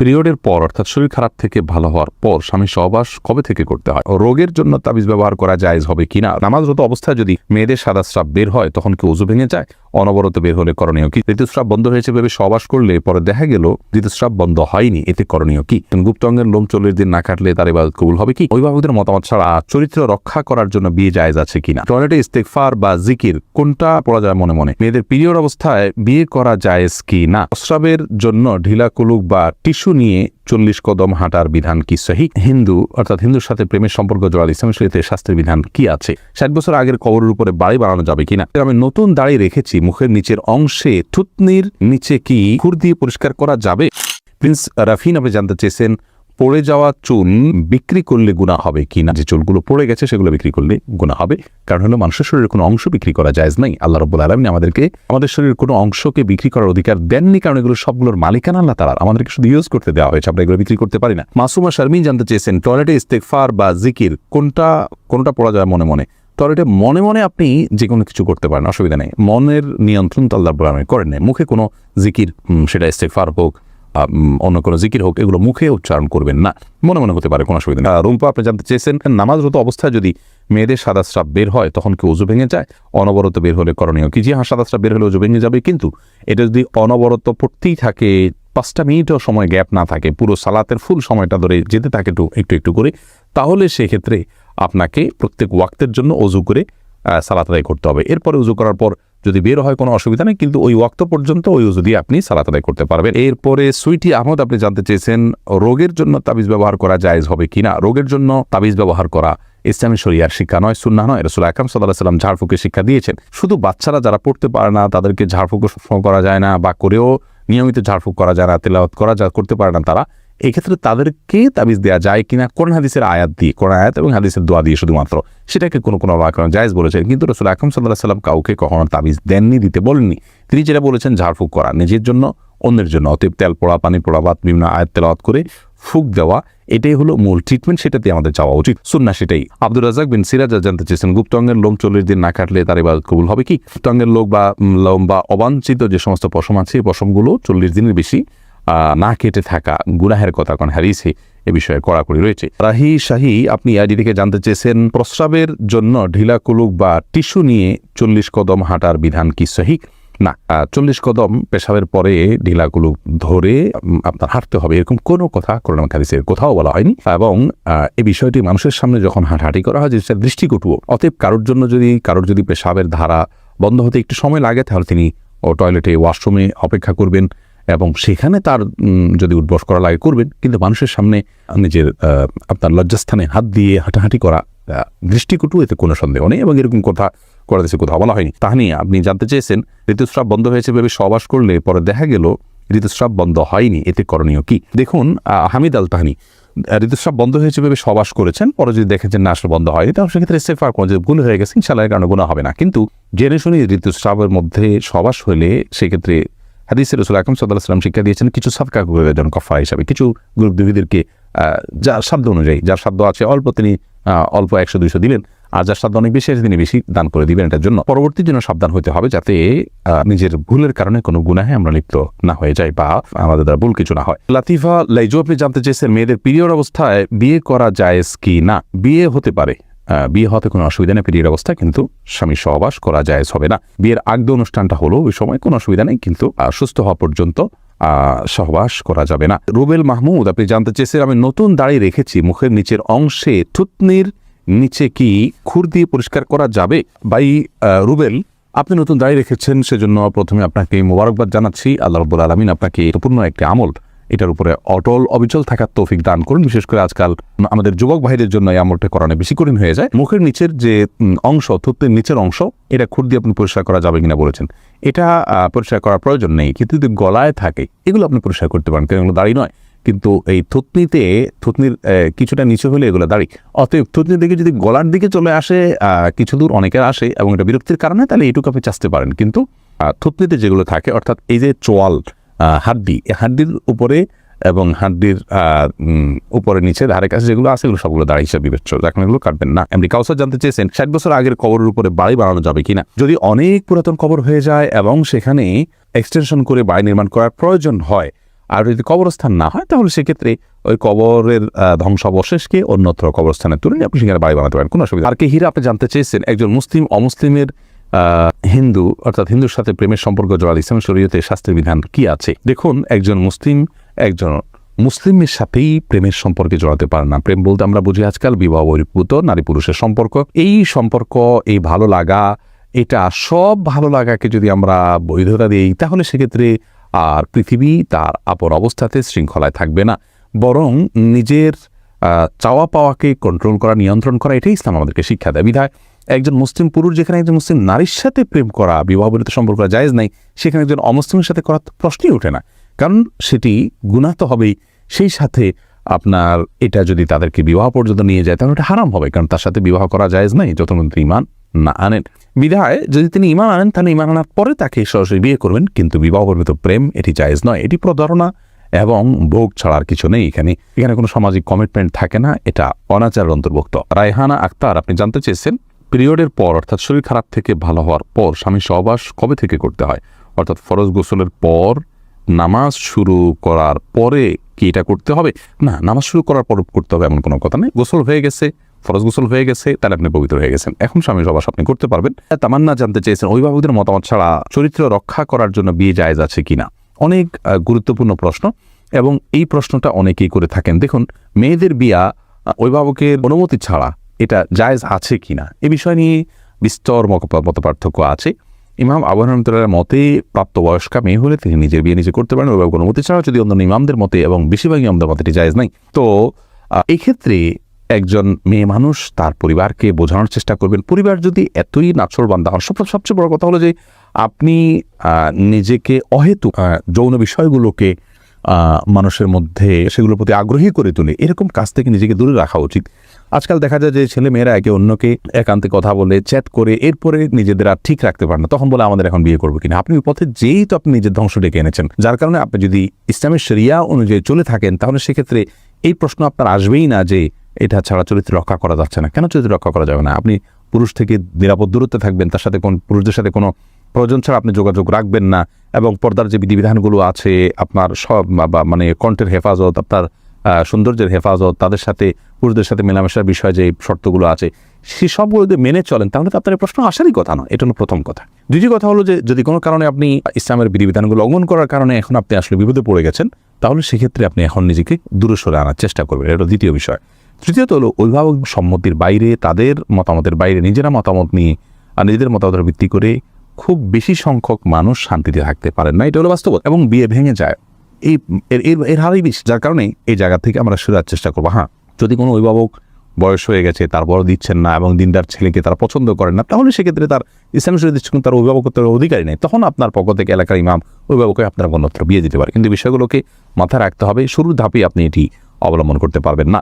পিরিয়ডের পর, অর্থাৎ শরীর খারাপ থেকে ভালো হওয়ার পর, স্বামী সহবাস কবে থেকে করতে হয়? রোগের জন্য তাবিজ ব্যবহার করা জায়েজ হবে কিনা? নামাজরত অবস্থায় যদি মেয়েদের সাদা স্রাব বের হয়, তখন কি উজু ভেঙে যায়? অনবরত বের হলে করণীয় কি? ঋতুস্রাব বন্ধ হয়েছে ভেবে সহবাস করলে পরে দেখা গেল ঋতুস্রাব বন্ধ হয়নি। এতে করণীয় কি? গুপ্তঙ্গের লোম চল্লিশ দিন না কাটলে তার এবার কবুল হবে কি? অভিভাবকদের মতামত ছাড়া চরিত্র রক্ষা করার জন্য বিয়ে জায়েজ আছে কিনা? টয়লেটে ইস্তেকফার বা জিকির কোনটা পড়া যায় মনে মনে? মেয়েদের পিরিয়ড অবস্থায় বিয়ে করা জায়েজ কি না প্রস্রাবের জন্য ঢিলা কুলুক বা টিস্যু নিয়ে চল্লিশ কদম হাঁটার বিধান কি সহি? হিন্দু, অর্থাৎ হিন্দুর সাথে প্রেমের সম্পর্ক জড়াল ইসলামের শরীরে শাস্ত্রের বিধান কি আছে? ষাট বছর আগের কবরের উপরে বাড়ি বানানো যাবে কিনা? আমি নতুন দাড়ি রেখেছি, মুখের নিচের অংশে থুতনির নিচে কি খুর দিয়ে পরিষ্কার করা যাবে? প্রিন্স রাফিন আপনি জানতে চেয়েছেন পড়ে যাওয়া চুল বিক্রি করলে গুণা হবে কি না? যে চুলগুলো পড়ে গেছে, সেগুলো বিক্রি করলে গুণা হবে। কারণ হলো, মানুষের শরীরের কোনো অংশ বিক্রি করা যায় নাই। আল্লাহ রব্বুল আলমিন আমাদেরকে, আমাদের শরীরের কোনো অংশকে বিক্রি করার অধিকার দেননি, কারণ এগুলো সবগুলোর মালিকানা আল্লাহ তালার আমাদেরকে শুধু ইউজ করতে দেওয়া হয়েছে, আমরা এগুলো বিক্রি করতে পারি না। মাসুমা শারমিন জানতে চেয়েছেন টয়লেটে ইস্তেকফার বা জিকির কোনটা কোনটা পড়া যায় মনে মনে? টয়লেটে মনে মনে আপনি যে কোনো কিছু করতে পারেন, অসুবিধা নেই। মনের নিয়ন্ত্রণ তো আল্লাহ করেন মুখে কোনো জিকির সেটা ইস্তেকফার হোক অন্য কোনো জিকির হোক, এগুলো মুখে উচ্চারণ করবেন না। মনে মনে হতে পারে, কোনো অসুবিধা নেই। রুম্পা, আপনি জানতে চেয়েছেন নামাজরত অবস্থায় যদি মেয়েদের সাদা স্রাব বের হয়, তখন কি উজু ভেঙে যায়? অনবরত বের হলে করণীয় কি? যে হ্যাঁ সাদা স্রাব বের হলে উজু ভেঙে যাবে, কিন্তু এটা যদি অনবরত পড়তেই থাকে, পাঁচটা মিনিটও সময় গ্যাপ না থাকে, পুরো সালাতের ফুল সময়টা ধরে যেতে থাকে একটু একটু একটু করে, তাহলে সেক্ষেত্রে আপনাকে প্রত্যেক ওয়াক্তের জন্য অজু করে সালাত করতে হবে। এরপরে উজু করার পর যদি বের হয় কোনো অসুবিধা নেই, কিন্তু ওই ওয়াক্ত পর্যন্ত ওই দিয়ে আপনি সালাত আদায় করতে পারবেন। এরপরে সুইটি আহমদ আপনি জানতে চেয়েছেন, রোগের জন্য তাবিজ ব্যবহার করা জায়েজ হবে কিনা রোগের জন্য তাবিজ ব্যবহার করা ইসলামী শরিয়ার শিক্ষা নয়, সুন্না নয়। রসুল আকরাম সাল্লাহ সাল্লাম ঝাড়ফুঁকের শিক্ষা দিয়েছেন। শুধু বাচ্চারা যারা পড়তে পারে না, তাদেরকে সবসময় করা যায় না বা করেও নিয়মিত ঝাড়ফুঁক করা যায় না, তেলাওয়াত করা যা করতে পারে না তারা। এক্ষেত্রে তাদেরকে তাবিজ দেওয়া যায় কিনা? কোন হাদিসের আয়াত দিয়ে কোন আয়াত এবং হাদিসের দোয়া দিয়ে শুধুমাত্র। সেটাকে কোনো কোনো আক্রমণ জায়েজ বলেছেন, কিন্তু রসুল আকরম সাল্লাহ সাল্লাম কাউকে কখনো তাবিজ দেননি, দিতে বলেননি। তিনি যেটা বলেছেন, ঝাড়ফুঁক করা, নিজের জন্য, অন্যের জন্য। অতএব তেল, পোড়া, পানি, পোড়া বাত বিভিন্ন আয়াত তেলাওয়াত করে ফুক দেওয়া, এটাই হলো মূল ট্রিটমেন্ট সেটাতে আমাদের যাওয়া উচিত। সুন্না সেটাই। আব্দুল রাজাক বিন সিরাজ জানতে চেয়েছেন গুপ্তঙ্গের লোম চল্লিশ দিন না কাটলে তার এবার কবুল হবে কি? গুপ্তঙ্গের লোক বা লোম বা অবাঞ্ছিত যে সমস্ত পশম আছে, এই পশমগুলো চল্লিশ দিনের বেশি না কেটে থাকা গুনাহের কথা কারণ হ্যারিসে এ বিষয়ে কড়াকড়ি রয়েছে। রাহি শাহি, আপনি আইডি থেকে জানতে চেয়েছেন, প্রস্রাবের জন্য ঢিলা কুলুক বা টিস্যু নিয়ে চল্লিশ কদম হাঁটার বিধান কি সহি? না চল্লিশ কদম পেশাবের পরে ঢিলা কুলুক ধরে আপনার হাঁটতে হবে, এরকম কোনো কথা করোনা হাদিসের কোথাও বলা হয়নি। এবং এই বিষয়টি মানুষের সামনে যখন হাঁটাহাঁটি করা হয় যেটা দৃষ্টিকটুও। অতএব কারোর জন্য যদি, কারোর যদি পেশাবের ধারা বন্ধ হতে একটু সময় লাগে, তাহলে তিনি ও টয়লেটে ওয়াশরুমে অপেক্ষা করবেন। এবং সেখানে তার যদি উদ্বস করা লাগে করবেন, কিন্তু মানুষের সামনে নিজের আপনার লজ্জাস্থানে হাত দিয়ে হাঁটাহাঁটি করা দৃষ্টিকটু, এতে কোনো সন্দেহ নেই এবং এরকম কথা করা দেশে কোথাও বলা হয়নি। তা নিয়ে আপনি জানতে চেয়েছেন, ঋতুস্রাব বন্ধ হয়েছে ভেবে সবাস করলে পরে দেখা গেল ঋতুস্রাব বন্ধ হয়নি। এতে করণীয় কি? দেখুন হামিদ আল তাহানি ঋতুস্রাব বন্ধ হয়েছে ভেবে সবাস করেছেন, পরে যদি দেখেছেন না, আসলে বন্ধ হয়নি, তাহলে সেক্ষেত্রে ইস্তেফার কোনো যে ভুল হয়ে গেছে ইনশাল্লাহ এর কারণে গুণা হবে না। কিন্তু জেনে শুনে ঋতুস্রাবের মধ্যে সবাস হলে সেক্ষেত্রে হাদিসের রসুল আকরম সাল্লাহ সাল্লাম শিক্ষা দিয়েছেন, কিছু সাদকা করে দেন কফা হিসাবে, কিছু গ্রুপ দিদিদেরকে যার সাধ্য অনুযায়ী, যার সাধ্য আছে অল্প তিনি অল্প একশো, দুইশো দিলেন আর যার সাধ্য অনেক বেশি আছে তিনি বেশি দান করে দিবেন এটার জন্য। পরবর্তী জন্য সাবধান হতে হবে যাতে নিজের ভুলের কারণে কোনো গুনাহে আমরা লিপ্ত না হয়ে যাই বা আমাদের দ্বারা ভুল কিছু না হয়। লাতিফা লাইজু, আপনি জানতে চেয়েছেন মেয়েদের পিরিয়ড অবস্থায় বিয়ে করা যায় কি না? বিয়ে হতে পারে। বিয়ে হতে কোনো অসুবিধা নেই পিরিয়ড অবস্থা কিন্তু স্বামী সহবাস করা জায়েজ হবে না। বিয়ের আগ্দ অনুষ্ঠানটা হলো, ওই সময় কোনো অসুবিধা নেই, কিন্তু সুস্থ হওয়া পর্যন্ত সহবাস করা যাবে না। রুবেল মাহমুদ, আপনি জানতে চেয়েছেন, আমি নতুন দাড়ি রেখেছি, মুখের নিচের অংশে থুতনির নিচে কি খুর দিয়ে পরিষ্কার করা যাবে? বাই রুবেল, আপনি নতুন দাড়ি রেখেছেন, সেজন্য প্রথমে আপনাকে মোবারকবাদ জানাচ্ছি। আল্লাহ রব্বুল আলমিন আপনাকে পূর্ণ একটি আমল এটার উপরে অটল অবিচল থাকার তৌফিক দান করুন। বিশেষ করে আজকাল আমাদের যুবক ভাইদের জন্য আমলটা করানো বেশি কঠিন হয়ে যায়। মুখের নিচের যে অংশ, থুতনির নিচের অংশ, এটা খুর দিয়ে আপনি পরিষ্কার করা যাবে কিনা বলেছেন। এটা পরিষ্কার করার প্রয়োজন নেই। কিন্তু যদি গলায় থাকে, এগুলো আপনি পরিষ্কার করতে পারেন। কারণ এগুলো দাড়ি নয়। কিন্তু এই থুতনিতে, থুতনির কিছুটা নিচে হলে এগুলো দাঁড়ি। অতএব থুতনির দিকে যদি গলার দিকে চলে আসে কিছু দূর অনেকের আসে এবং এটা বিরক্তির কারণে, তাহলে এইটুকু আপনি চাচতে পারেন। কিন্তু থুতনিতে যেগুলো থাকে, অর্থাৎ এই যে চোয়াল হাড্ডি। হাড্ডির উপরে এবং হাড্ডির উপরে নিচে ধারে কাছে যেগুলো আছে, এগুলো সবগুলো দাঁড়ি হিসাবে বিবেচ্য। এখন এগুলো কাটবেন না। এমনি কাউসার জানতে চেয়েছেন, ষাট বছর আগের কবরের উপরে বাড়ি বানানো যাবে কিনা? যদি অনেক পুরাতন কবর হয়ে যায় এবং সেখানে এক্সটেনশন করে বাড়ি নির্মাণ করার প্রয়োজন হয়, আর যদি কবরস্থান না হয়, তাহলে সেক্ষেত্রে ওই কবরের ধ্বংসাবশেষকে অন্যত্র কবরস্থানে তুলে আপনি সেখানে বাড়ি বানাতে পারেন। কোনো অসুবিধা আর কে হীরা আপনি জানতে চেয়েছেন, একজন মুসলিম, অমুসলিমের হিন্দু, অর্থাৎ হিন্দুর সাথে প্রেমের সম্পর্ক জড়াল ইসলাম শরীয়তে শাস্ত্রের বিধান কি আছে? দেখুন, একজন মুসলিম, একজন মুসলিমের সাথেই প্রেমের সম্পর্কে জড়াতে পারে না। প্রেম বলতে আমরা বুঝি আজকাল বিবাহ বহির্ভূত নারী পুরুষের সম্পর্ক। এই সম্পর্ক, এই ভালো লাগা, এটা সব ভালো লাগাকে যদি আমরা বৈধতা দিই, তাহলে সেক্ষেত্রে আর পৃথিবী তার আপর অবস্থাতে শৃঙ্খলায় থাকবে না। বরং নিজের চাওয়া পাওয়াকে কন্ট্রোল করা, নিয়ন্ত্রণ করা, এটাই ইসলাম আমাদেরকে শিক্ষা দেয়। বিধায় একজন মুসলিম পুরুষ যেখানে একজন মুসলিম নারীর সাথে প্রেম করা, বিবাহ বহির্ভূত সম্পর্ক করা জায়েজ নাই, সেখানে একজন অমুসলিমের সাথে করা তো প্রশ্নই ওঠে না। কারণ সেটি গুণা তো হবেই। সেই সাথে আপনার এটা যদি তাদেরকে বিবাহ পর্যন্ত নিয়ে যায়, তাহলে এটা হারাম হবে, কারণ তার সাথে বিবাহ করা জায়েজ নাই, যতক্ষণ তিনি ইমান না আনেন। বিধায় যদি তিনি ইমান আনেন, তাহলে ইমান আনার পরে তাকে সরাসরি বিয়ে করবেন, কিন্তু বিবাহ প্রেম এটি জায়েজ নয়। এটি প্রতারণা এবং ভোগ ছাড়ার কিছু নেই এখানে। এখানে কোনো সামাজিক কমিটমেন্ট থাকে না, এটা অনাচারের অন্তর্ভুক্ত। রায়হানা আক্তার, আপনি জানতে চেয়েছেন? পিরিয়ডের পর, অর্থাৎ শরীর খারাপ থেকে ভালো হওয়ার পর, স্বামী সহবাস কবে থেকে করতে হয়? অর্থাৎ ফরজ গোসলের পর, নামাজ শুরু করার পরে কি এটা করতে হবে? না, নামাজ শুরু করার পর করতে হবে এমন কোনো কথা নেই। গোসল হয়ে গেছে, ফরজ গোসল হয়ে গেছে, তাহলে আপনি পবিত্র হয়ে গেছেন। এখন স্বামী সবাস আপনি করতে পারবেন। তামান্না জানতে চেয়েছেন, অভিভাবকদের মতামত ছাড়া চরিত্র রক্ষা করার জন্য বিয়ে জায়েজ আছে কিনা? অনেক গুরুত্বপূর্ণ প্রশ্ন এবং এই প্রশ্নটা অনেকেই করে থাকেন। দেখুন, মেয়েদের বিয়া অভিভাবকের অনুমতি ছাড়া এটা জায়েজ আছে কিনা? এ বিষয় নিয়ে বিস্তর মত- মত পার্থক্য আছে। ইমাম আবু রহমতুল্লাহ মতে, প্রাপ্তবয়স্কা মেয়ে হলে তিনি নিজের বিয়ে নিজে করতে পারেন, ওইভাবে কোনো অনুমতি ছাড়া যদি অন্য ইমামদের মতে এবং বেশিরভাগ ইমামদের মতে এটি জায়েজ নাই। তো এক্ষেত্রে একজন মেয়ে মানুষ তার পরিবারকে বোঝানোর চেষ্টা করবেন। পরিবার যদি এতই নাছর বান্ধা হন সব, সবচেয়ে বড় কথা হলো যে, আপনি নিজেকে অহেতু যৌন বিষয়গুলোকে মানুষের মধ্যে সেগুলোর প্রতি আগ্রহী করে তোলে। এরকম কাজ থেকে নিজেকে দূরে রাখা উচিত। আজকাল দেখা যায় যে ছেলে মেয়েরা একে অন্যকে একান্তে কথা বলে, চ্যাট করে, এরপরে নিজেদের আর ঠিক রাখতে পারে না। তখন বলে, আমাদের এখন বিয়ে করব কিনা? আপনি পথে যেই তো আপনি নিজের ধ্বংস ডেকে এনেছেন। যার কারণে আপনি যদি ইসলামের শরিয়া অনুযায়ী চলে থাকেন, তাহলে সেক্ষেত্রে এই প্রশ্ন আপনার আসবেই না যে এটা ছাড়া চরিত্র রক্ষা করা যাচ্ছে না। কেন চরিত্র রক্ষা করা যাবে না? আপনি পুরুষ থেকে নিরাপদ দূরত্বে থাকবেন, তার সাথে কোন পুরুষদের সাথে কোনো প্রয়োজন ছাড়া আপনি যোগাযোগ রাখবেন না এবং পর্দার যে বিধিবিধানগুলো আছে, আপনার সব বা- মানে কণ্ঠের হেফাজত, আপনার সৌন্দর্যের হেফাজত, তাদের সাথে, পুরুষদের সাথে মেলামেশার বিষয়ে যে শর্তগুলো আছে, সে সবগুলো যদি মেনে চলেন, তাহলে তো আপনার প্রশ্ন আসারই কথা নয়। এটা হলো প্রথম কথা। দ্বিতীয় কথা হলো যে, যদি কোনো কারণে আপনি ইসলামের বিধিবিধানগুলো লঙ্ঘন করার কারণে এখন আপনি আসলে বিপদে পড়ে গেছেন, তাহলে সেক্ষেত্রে আপনি এখন নিজেকে দূরে সরে আনার চেষ্টা করবেন। এটা দ্বিতীয় বিষয়। তৃতীয়ত হলো অভিভাবক সম্মতির বাইরে, তাদের মতামতের বাইরে, নিজেরা মতামত নিয়ে, আর নিজেদের মতামতের ভিত্তি করে খুব বেশি সংখ্যক মানুষ শান্তিতে থাকতে পারেন না, এটা হলো বাস্তব এবং বিয়ে ভেঙে যায়। এই, এর এর হারই বেশি, যার কারণে এই জায়গা থেকে আমরা সরার চেষ্টা করব। হ্যাঁ যদি কোনো অভিভাবক বয়স হয়ে গেছে তারপরও দিচ্ছেন না, এবং দিনদার ছেলেকে তারা পছন্দ করেন না, তাহলে সেক্ষেত্রে তার ইসলাম শরীর দৃষ্টিকোণ, তার অভিভাবকত্বের অধিকারী নেই। তখন আপনার পক্ষ থেকে এলাকার ইমাম অভিভাবককে আপনার গণত্র বিয়ে দিতে পারে। কিন্তু বিষয়গুলোকে মাথায় রাখতে হবে, শুরুর ধাপে আপনি এটি অবলম্বন করতে পারবেন না।